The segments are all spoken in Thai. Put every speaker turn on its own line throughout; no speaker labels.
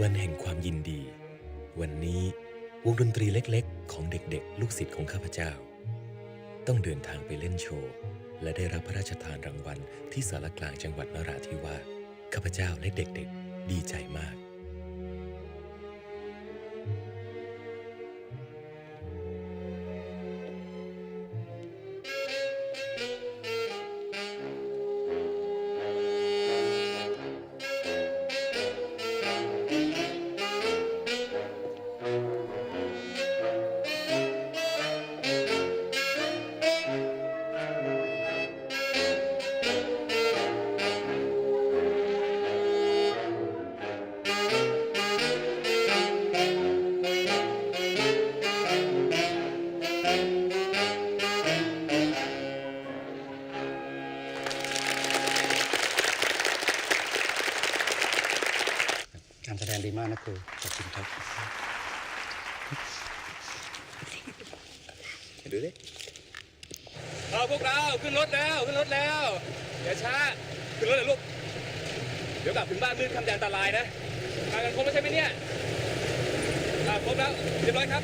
วันแห่งความยินดี วันนี้วงดนตรีเล็กๆ ของเด็กๆ ลูกศิษย์ของข้าพเจ้า ต้องเดินทางไปเล่นโชว์ และได้รับพระราชทานรางวัลที่สารกลางจังหวัดนราธิวาสข้าพเจ้าและเด็กๆ ดีใจมาก
ขึ้
นรถแล้วขึ้นรถแล้วอย่าช้าขึ้นรถเลยลูกเดี๋ยวกลับถึงบ้านมืดคำแดนอันตรายนะมากันครบแล้วใช่ไหมเนี่ยอ่าครบแล้วเรียบร้อยครับ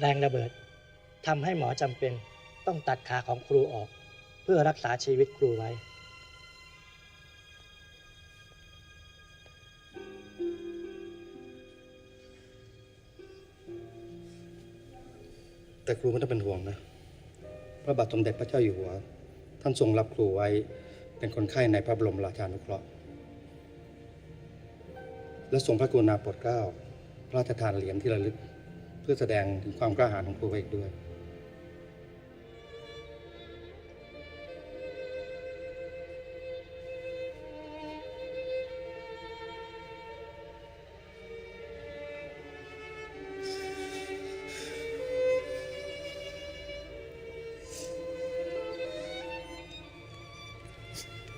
แรงระ
เบิดทำให้หมอจำเป็นต้องตัดขาของครูออกเพื่อรักษาชีวิตครูไว้ แต่ครูไม่ต้องเป็นห่วงนะ พระบาทสมเด็จพระเจ้าอยู่หัว ท่านทรงรับครูไว้เป็นคนไข้ในพระบรมราชานุเคราะห์ และทรงพระกรุณาโปรดเกล้าพระราชทานเหรียญที่ระลึก พื่อแสดงถึงความกล้าหาญของครูไว้อีกด้วย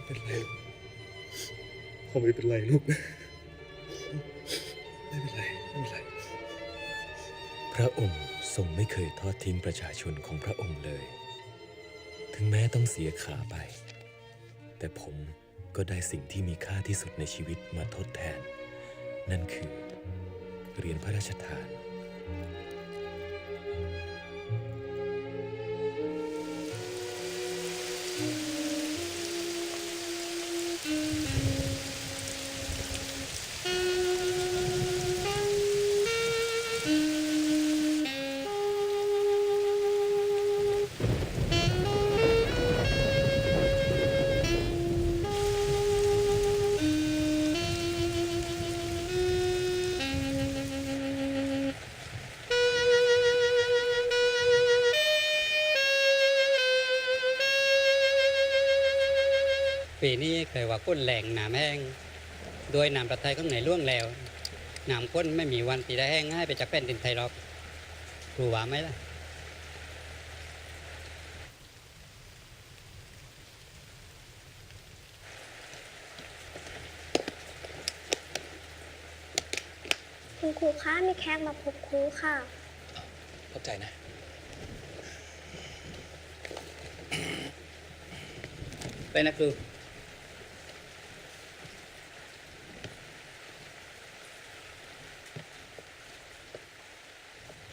เป็นไรผมไม่เป็นไรลูก ระองค์ทรงไม่เคยทอดทิ้งประชาชนของพระองค์เลย ถึงแม้ต้องเสียขาไป แต่ผมก็ได้สิ่งที่มีค่าที่สุดในชีวิตมาทดแทน นั่นคือเหรียญพระราชทาน
ปีนี้เคยว่าก้นแหล่งหนามแห้ง โดยน้ำประไทยข้างในล่วงแล้วน้ำก้นไม่มีวันที่ได้แห้งให้ไปจากแผ่นดินไทยหรอกครูว่าไหมล่ะ
คุณครูคะมีแขกมาพบครูค่ะ
เข้าใจนะ
ไปนะครู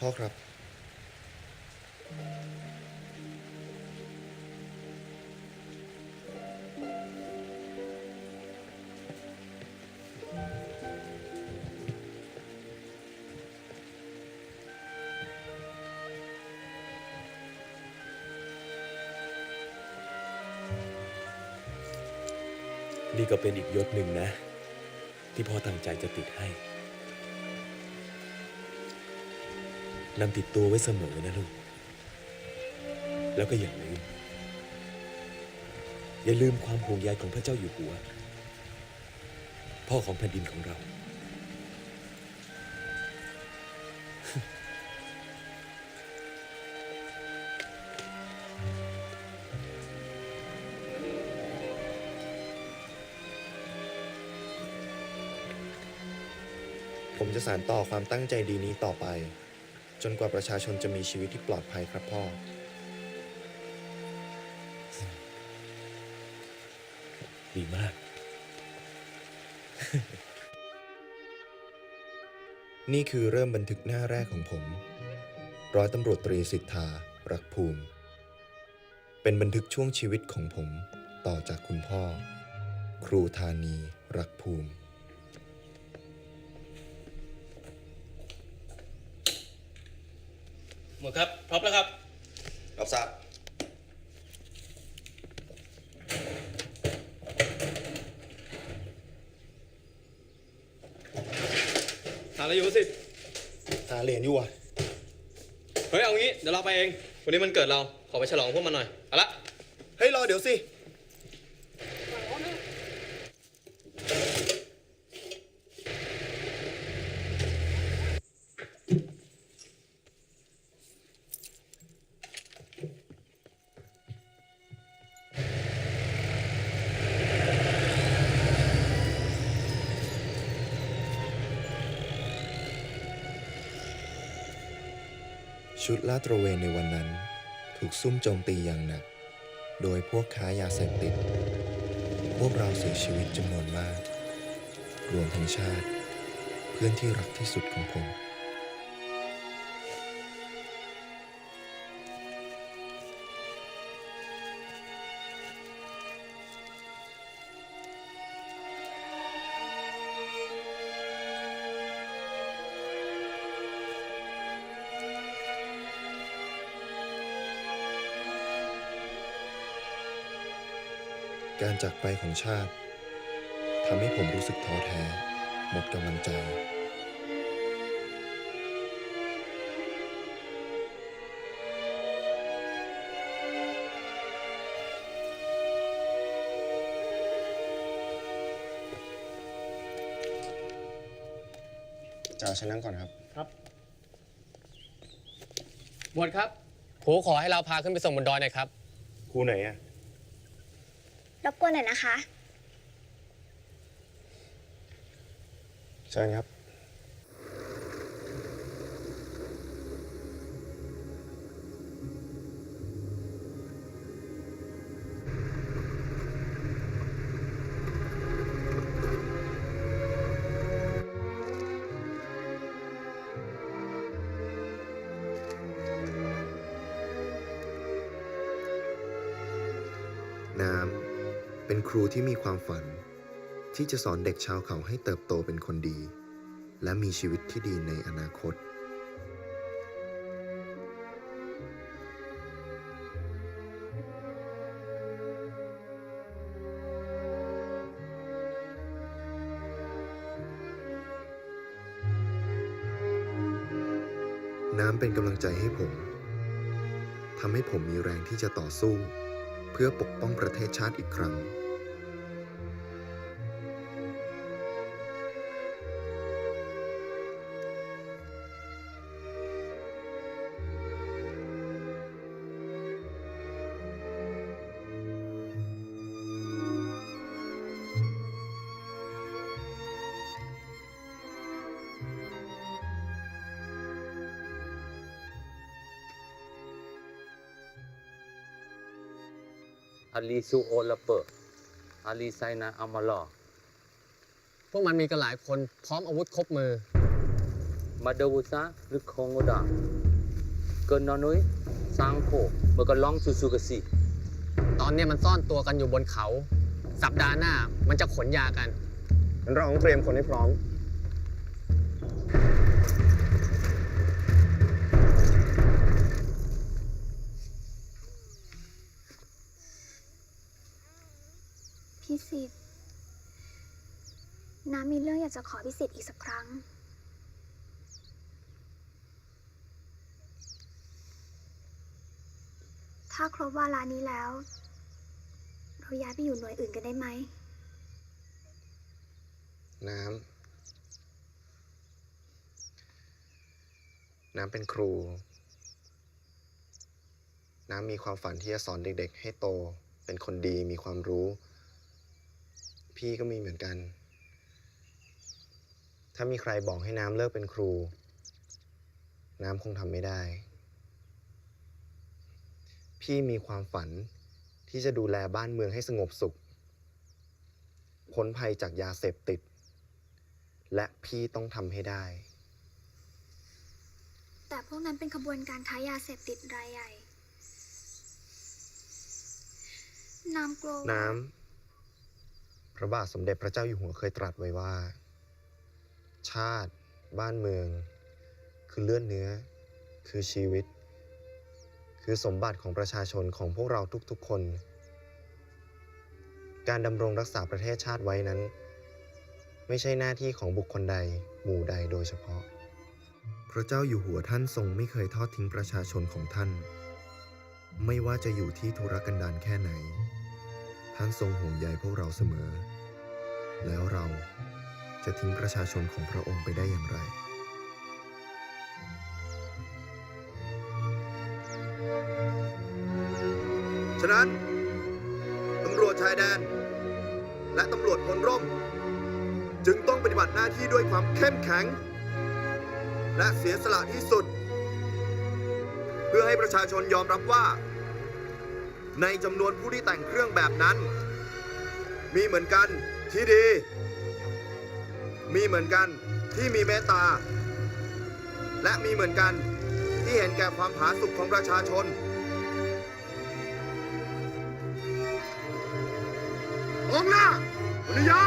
พ่อครับ
นี่ก็เป็นอีกยศหนึ่งนะ ที่พ่อตั้งใจจะติดให้ นำติดตัวไว้เสมอนะลูก แล้วก็อย่าลืม อย่าลืมความห่วงใยของพระเจ้าอยู่หัว พ่อของแผ่นดินของเรา
ผมจะสานต่อความตั้งใจดีนี้ต่อไป จนกว่าประชาชนจะมีชีวิตที่ปลอดภัยครับพ่อ
ดีมาก
นี่คือเริ่มบันทึกหน้าแรกของผม ร้อยตำรวจตรีสิทธา รักภูมิ เป็นบันทึกช่วงชีวิตของผมต่อจากคุณพ่อ ครูธานี รักภูมิ
หม หาอะไรอยู่สิ
หาเหรียญอยู่อะ
เฮ้ยเอางี้เดี๋ยวเราไปเอง วันนี้มันเกิดเราขอไปฉลองพวกมันหน่อยเอาละ
เฮ้ยรอเดี๋ยวสิ ชุดลาดตระเวนในวันนั้น ถูกซุ่มโจมตีอย่างหนัก โดยพวกค้ายาเสพติด พวกเราเสียชีวิตจำนวนมาก รวมทั้งชาติ เพื่อนที่รักที่สุดของผม การจากไปของชาติทำให้ผมรู้สึกท้อแท้ หมดกำลังใจ จ่าฉันนั่งก่อนครับ
หมวดครับ ครูขอให้เราพาขึ้นไปส่งบนดอยหน่อยครับ
ครูไหนอะ
รบ กวนหน่อยนะคะ
เชิญครับ น้ำ เป็นครูที่มีความฝัน ที่จะสอนเด็กชาวเขาให้เติบโตเป็นคนดี และมีชีวิตที่ดีในอนาคต น้ำเป็นกำลังใจให้ผมทำให้ผมมีแรงที่จะต่อสู้ เพื่อปกป้องประเทศชาติอีกครั้ง
Ali su o lepe. Ali saina amala.
พวกมันมีกันหลายคนพร้อมอาวุธครบมือ
Madawusa rikongoda. Kenanoi sangko bekalong susu kesi.
ตอนนี้มันซ่อนตัวกันอยู่บนเขา สัปดาห์หน้ามันจะขนยากัน
เราต้องเตรียมคนให้พร้อม
พี่สิทธิ์น้ำมีเรื่องอยากจะขอพี่สิทธิ์อีกสักครั้ง ถ้าครบวาลานี้แล้ว เราย้ายไปอยู่หน่วยอื่นกันได้ไหม
น้ำ น้ำเป็นครู น้ำมีความฝันที่จะสอนเด็กๆ ให้โต เป็นคนดีมีความรู้ พี่ก็มีเหมือนกัน ถ้ามีใครบอกให้น้ำเลิกเป็นครู น้ำคงทำไม่ได้ พี่มีความฝันที่จะดูแลบ้านเมืองให้สงบสุข พ้นภัยจากยาเสพติด และพี่ต้องทำให้ได้
แต่พวกนั้นเป็นขบวนการค้ายาเสพติดรายใหญ่ น้ำกลัวว่า
น้ำ พระบาทสมเด็จพระเจ้าอยู่หัวเคยตรัสไว้ว่า ชาติ บ้านเมือง คือเลือดเนื้อ คือชีวิต คือสมบัติของประชาชนของพวกเราทุกๆคน การดำรงรักษาประเทศชาติไว้นั้น ไม่ใช่หน้าที่ของบุคคลใดหมู่ใดโดยเฉพาะ พระเจ้าอยู่หัวท่านทรงไม่เคยทอดทิ้งประชาชนของท่าน ไม่ว่าจะอยู่ที่ธุรกันดารแค่ไหน ท่านทรงห่วงใยพวกเราเสมอ แล้วเราจะทิ้งประชาชนของพระองค์ไปได้อย่างไรฉะนั้น ตำรวจชายแดน และตำรวจพลร่ม จึงต้องปฏิบัติหน้าที่ด้วยความเข้มแข็ง และเสียสละที่สุด เพื่อให้ประชาชนยอมรับว่า ในจำนวนผู้ที่แต่งเครื่องแบบนั้น มีเหมือนกันที่ดี มีเหมือนกันที่มีเมตตา และมีเหมือนกันที่เห็นแก่ความผาสุกของประชาชนองหน้าภรยา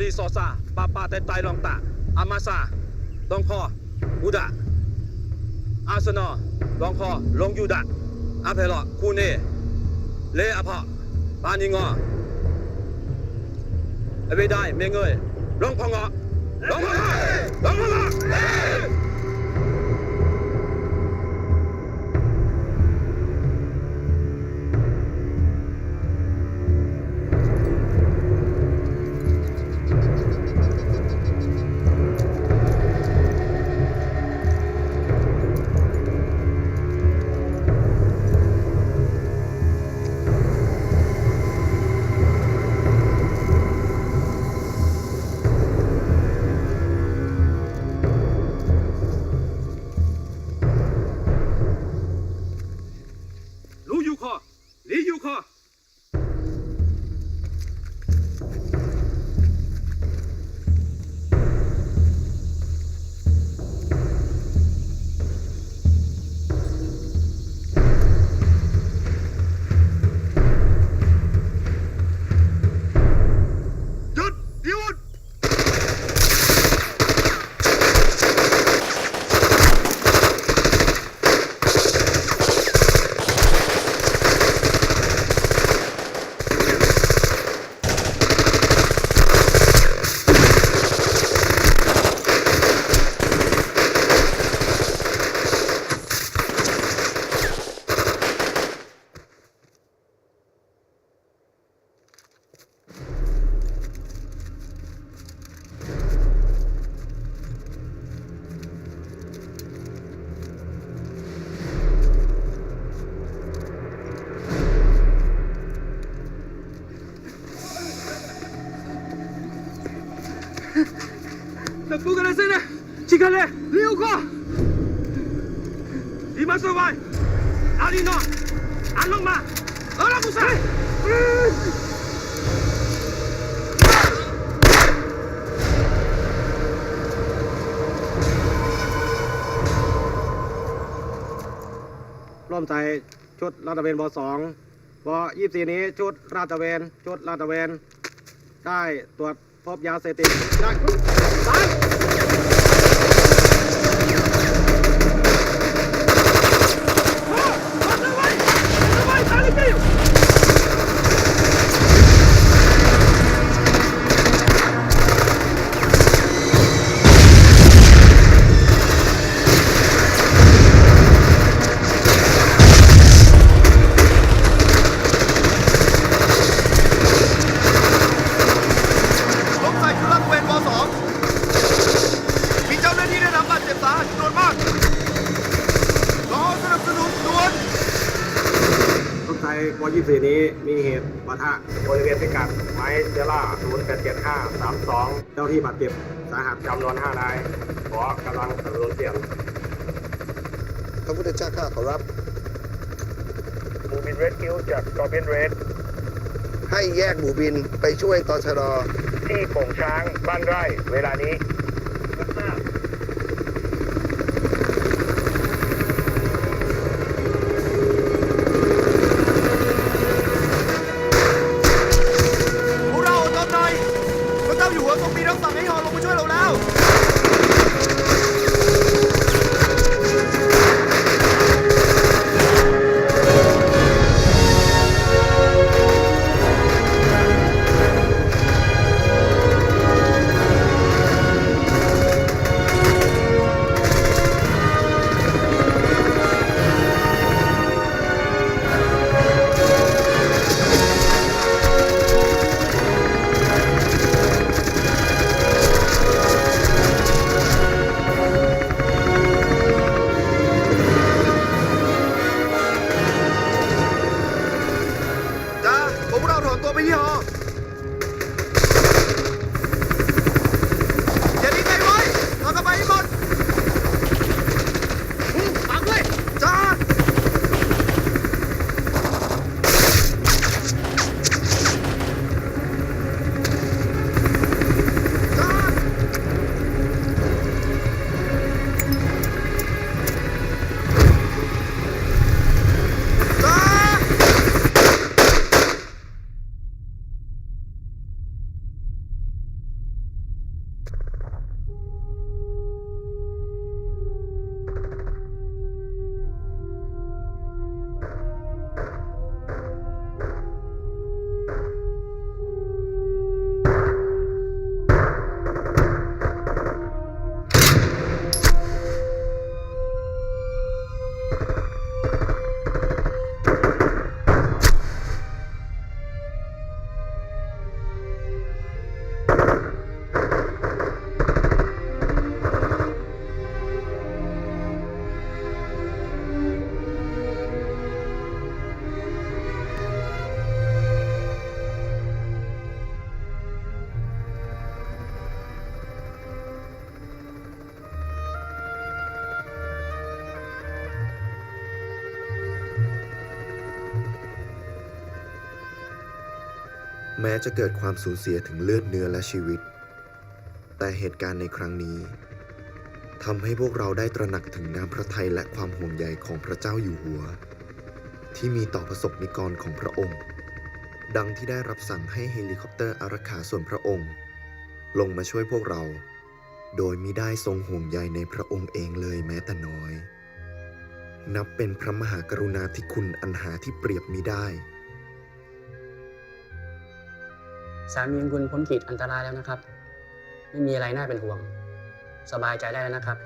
ลีซอซาปาปาเตไตลองตาอา
มาซาลองคออุดาอาร์เซนอลลองคอลองยูดาอัพเฮลอคูเน่เลอพอปานิงอเอเวได้เมงเอยลองพองอลองพองอลองพองอ ลี
กันเลยเร็วก็ดีมาสบายอลีนอันลงมาออละกุซ่า
ร่วมใจชุดลาดตระเวนบสองบยี่สี่นี้ชุดลาดตระเวนชุดลาดตระเวน ได้ตรวจพบยาเสพติดได้สามลงใส่ชุดลาดตระเวนบสองมีเจ้าหน้าที่ได้รับบาดเจ็บสาหัสจำนวนมากรอสนับสนุนด่วนรถไฟบยี่สี่นี้มีเหตุปะทะบริเวณพิกัดไม้เซล่า087532 เจ้าที่บาดเจ็บสาหัสจำนวน5นาย ขอกำลังสนับสนุนเสี่ยง
พระพุทธเจ้าข้าขอรับ
บูบินเรดคิวจากกอร์เบนเรด
ให้แยกหมู่ บินไปช่วยตอชด
ที่โป่งช้างบ้านไร่เวลานี้ ม้จะ
เกิดความสูญเสียถึงเลือดเนื้อและชีวิต แต่เหตุการณ์ในครั้งนี้ทำให้พวกเราได้ตระหนักถึงน้ำพระทัยและความห่วงใยของพระเจ้าอยู่หัว ที่มีต่อประสบนิกรของพระองค์ ดังที่ได้รับสั่งให้เฮลิคอปเตอร์อารักขาส่วนพระองค์ ลงมาช่วยพวกเรา โดยมิได้ทรงห่วงใยในพระองค์เองเลยแม้แต่น้อย นับเป็นพระมหากรุณาธิคุณอันหาที่เปรียบมิได้
สามีของคุณพ้นขีดอันตรายแล้วนะครับ ไม่มีอะไรน่าเป็นห่วง สบายใจได้แล้วนะครับ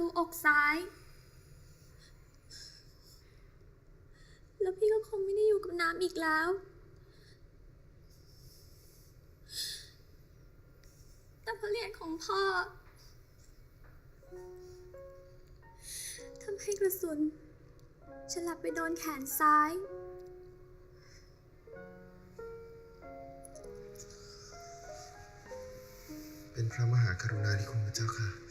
ลุอกซ้าย แล้วพี่ก็คงไม่ได้อยู่กับน้ำอีกแล้ว แต่พระเรียญของพ่อทำให้กระสุนฉลับไปโดนแขนซ้าย
เป็นพระมหากรุณาธิคุณพระเจ้าค่ะ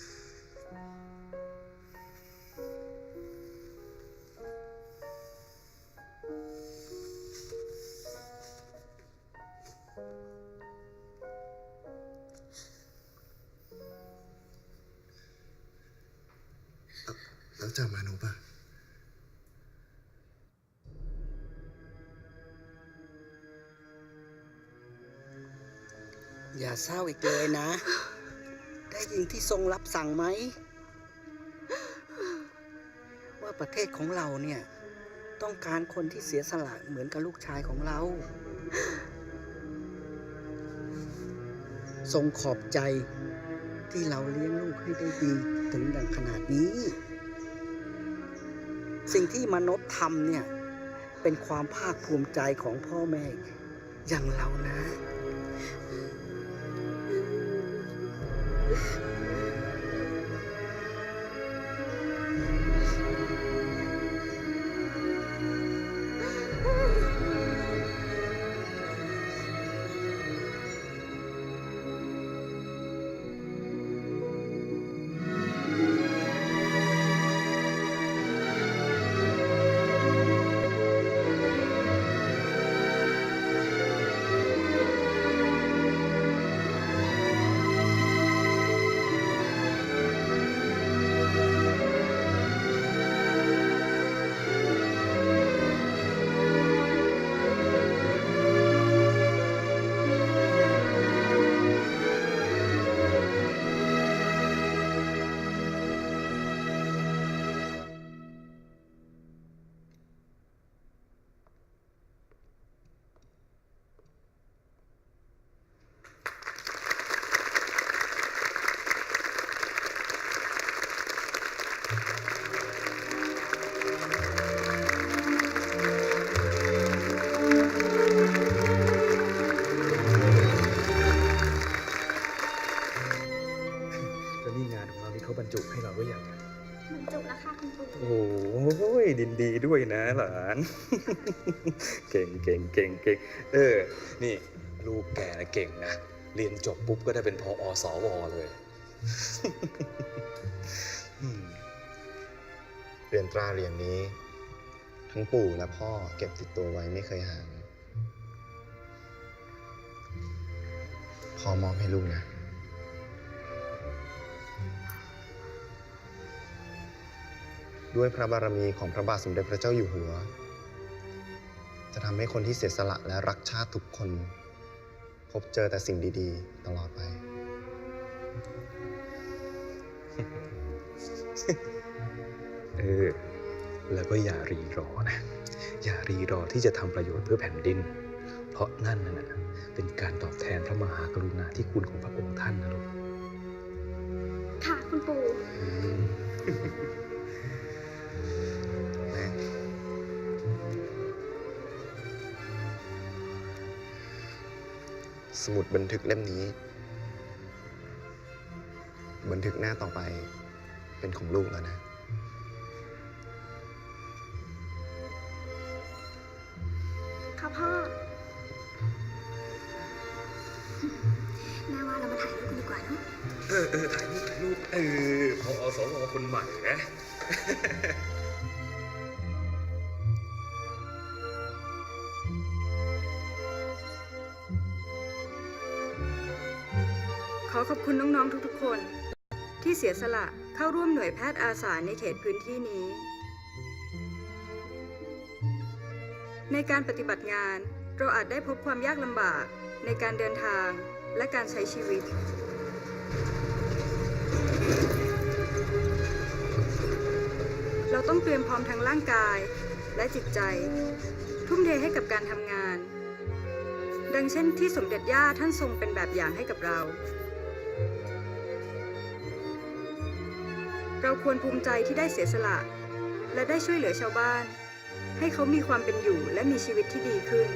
แล้วจากมาโนปะ
อย่าเศร้าอีกเลยนะ ได้ยินที่ทรงรับสั่งไหม ว่าประเทศของเราเนี่ย ต้องการคนที่เสียสละเหมือนกับลูกชายของเรา ทรงขอบใจที่เราเลี้ยงลูกให้ได้ดีถึงดังขนาดนี้ สิ่งที่มนุษย์ทำเนี่ย เป็นความภาคภูมิใจของพ่อแม่อย่างเรานะ
ดินดีด้วยนะหลาน เก่งเก่งเก่งเก่งเออ นี่ลูกแกนะเก่งนะ เรียนจบปุ๊บก็ได้เป็นพออสวเลย
เรียนตราเรียญนี้ ทั้งปู่และพ่อเก็บติดตัวไว้ไม่เคยห่าง พอมอบให้ลูกนะ ด้วยพระบารมีของพระบาทสมเด็จพระเจ้าอยู่หัว จะทำให้คนที่เสียสละและรักชาติทุกคน พบเจอแต่สิ่งดีๆ ตลอดไป
เออ แล้วก็อย่ารีรอนะ อย่ารีรอที่จะทำประโยชน์เพื่อแผ่นดิน เพราะนั่นน่ะเป็นการตอบแทนพระมหากรุณาธิคุณของพระองค์ท่านนะลูก
ค่ะ คุณปู่
สมุดบันทึกเล่มนี้ บันทึกหน้าต่อไปเป็นของลูกแล้วนะ
ที่เสียสละเข้าร่วมหน่วยแพทย์อาสาในเขตพื้นที่นี้ ในการปฏิบัติงานเราอาจได้พบความยากลำบากในการเดินทางและการใช้ชีวิต เราต้องเตรียมพร้อมทั้งร่างกายและจิตใจ ทุ่มเทให้กับการทำงาน ดังเช่นที่สมเด็จย่าท่านทรงเป็นแบบอย่างให้กับเรา เราควรภูมิใจที่ได้เสียสละ และได้ช่วยเหลือชาวบ้าน ให้เขามีความเป็นอยู่และมีชีวิตที่ดีขึ้น